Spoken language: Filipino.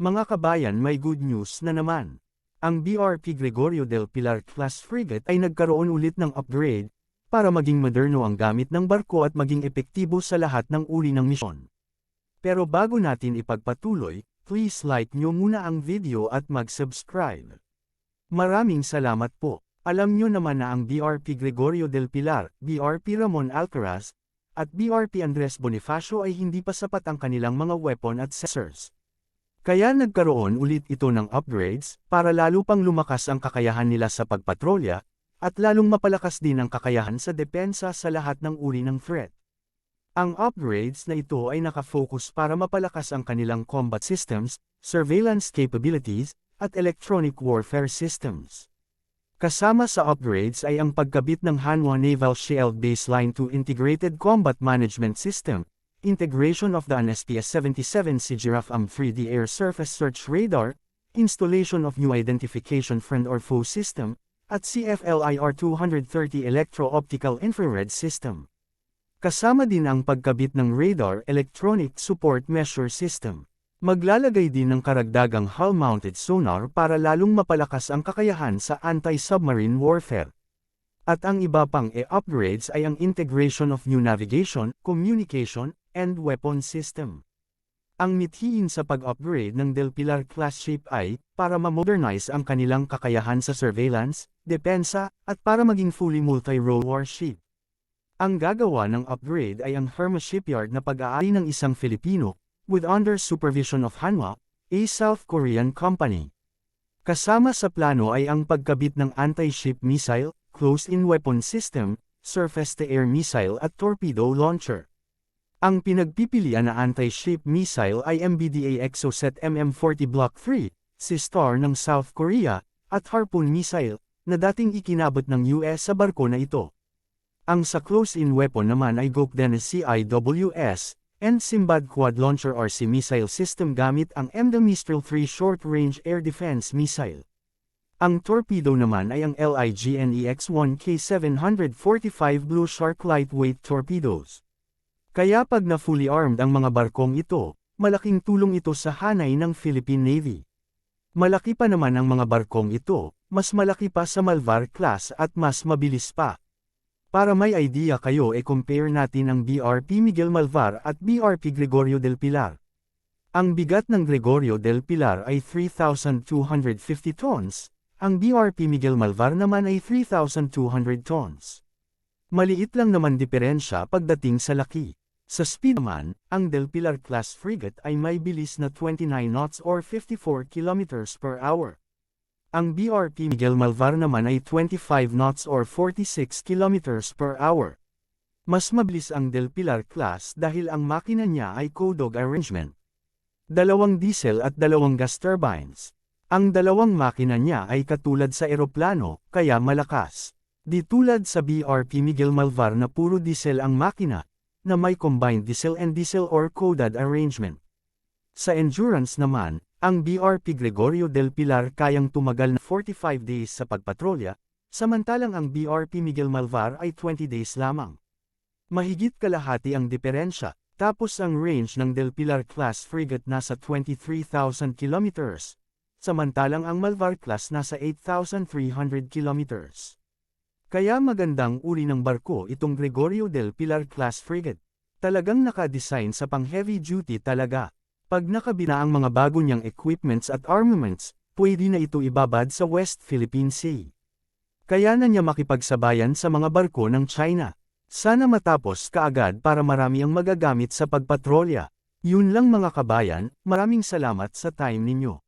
Mga kabayan may good news na naman. Ang BRP Gregorio del Pilar class frigate ay nagkaroon ulit ng upgrade, para maging moderno ang gamit ng barko at maging epektibo sa lahat ng uri ng misyon. Pero bago natin ipagpatuloy, please like nyo muna ang video at mag-subscribe. Maraming salamat po. Alam nyo naman na ang BRP Gregorio del Pilar, BRP Ramon Alcaraz, at BRP Andres Bonifacio ay hindi pa sapat ang kanilang mga weapon at sensors. Kaya nagkaroon ulit ito ng upgrades, para lalo pang lumakas ang kakayahan nila sa pagpatrolya, at lalong mapalakas din ang kakayahan sa depensa sa lahat ng uri ng threat. Ang upgrades na ito ay nakafocus para mapalakas ang kanilang combat systems, surveillance capabilities, at electronic warfare systems. Kasama sa upgrades ay ang pagkabit ng Hanwha Naval Shield Baseline to Integrated Combat Management System, integration of the AN-SPS-77C Giraffe AM 3D Air Surface Search Radar, installation of new identification friend or foe system, at CFLIR 230 Electro-Optical Infrared System. Kasama din ang pagkabit ng Radar Electronic Support Measure System. Maglalagay din ng karagdagang hull-mounted sonar para lalong mapalakas ang kakayahan sa anti-submarine warfare. At ang iba pang e-upgrades ay ang integration of new navigation, communication, and weapon system. Ang mithiin sa pag-upgrade ng Del Pilar class ship ay, para ma-modernize ang kanilang kakayahan sa surveillance, depensa, at para maging fully multi-role warship. Ang gagawa ng upgrade ay ang Hermes Shipyard na pag-aari ng isang Filipino, with under supervision of Hanwha, a South Korean company. Kasama sa plano ay ang pagkabit ng anti-ship missile, closed-in weapon system, surface-to-air missile at torpedo launcher. Ang pinagpipilian na anti-ship missile ay MBDA Exocet MM40 Block 3, si Star ng South Korea, at Harpoon missile, na dating ikinabot ng US sa barko na ito. Ang sa close-in weapon naman ay Gokden CIWS, and Simbad Quad Launcher RC missile system gamit ang MDA Mistral 3 short-range air defense missile. Ang torpedo naman ay ang LIGNEX-1K745 Blue Shark lightweight torpedoes. Kaya pag na fully armed ang mga barkong ito, malaking tulong ito sa hanay ng Philippine Navy. Malaki pa naman ang mga barkong ito, mas malaki pa sa Malvar class at mas mabilis pa. Para may idea kayo e compare natin ang BRP Miguel Malvar at BRP Gregorio del Pilar. Ang bigat ng Gregorio del Pilar ay 3,250 tons, ang BRP Miguel Malvar naman ay 3,200 tons. Maliit lang naman diferensya pagdating sa laki. Sa speed naman, ang Del Pilar class frigate ay may bilis na 29 knots or 54 kilometers per hour. Ang BRP Miguel Malvar naman ay 25 knots or 46 kilometers per hour. Mas mabilis ang Del Pilar class dahil ang makina niya ay Codog arrangement. Dalawang diesel at dalawang gas turbines. Ang dalawang makina niya ay katulad sa eroplano, kaya malakas. Di tulad sa BRP Miguel Malvar na puro diesel ang makina, na may combined diesel and diesel or coded arrangement. Sa endurance naman, ang BRP Gregorio del Pilar kayang tumagal na 45 days sa pagpatrolya, samantalang ang BRP Miguel Malvar ay 20 days lamang. Mahigit kalahati ang diferensya, tapos ang range ng Del Pilar class frigate nasa 23,000 kilometers, samantalang ang Malvar class nasa 8,300 kilometers. Kaya magandang uri ng barko itong Gregorio del Pilar class frigate. Talagang naka-design sa pang heavy duty talaga. Pag nakabina ang mga bago niyang equipments at armaments, pwede na ito ibabad sa West Philippine Sea. Kaya na niya makipagsabayan sa mga barko ng China. Sana matapos kaagad para marami ang magagamit sa pagpatrolya. Yun lang mga kabayan, maraming salamat sa time ninyo.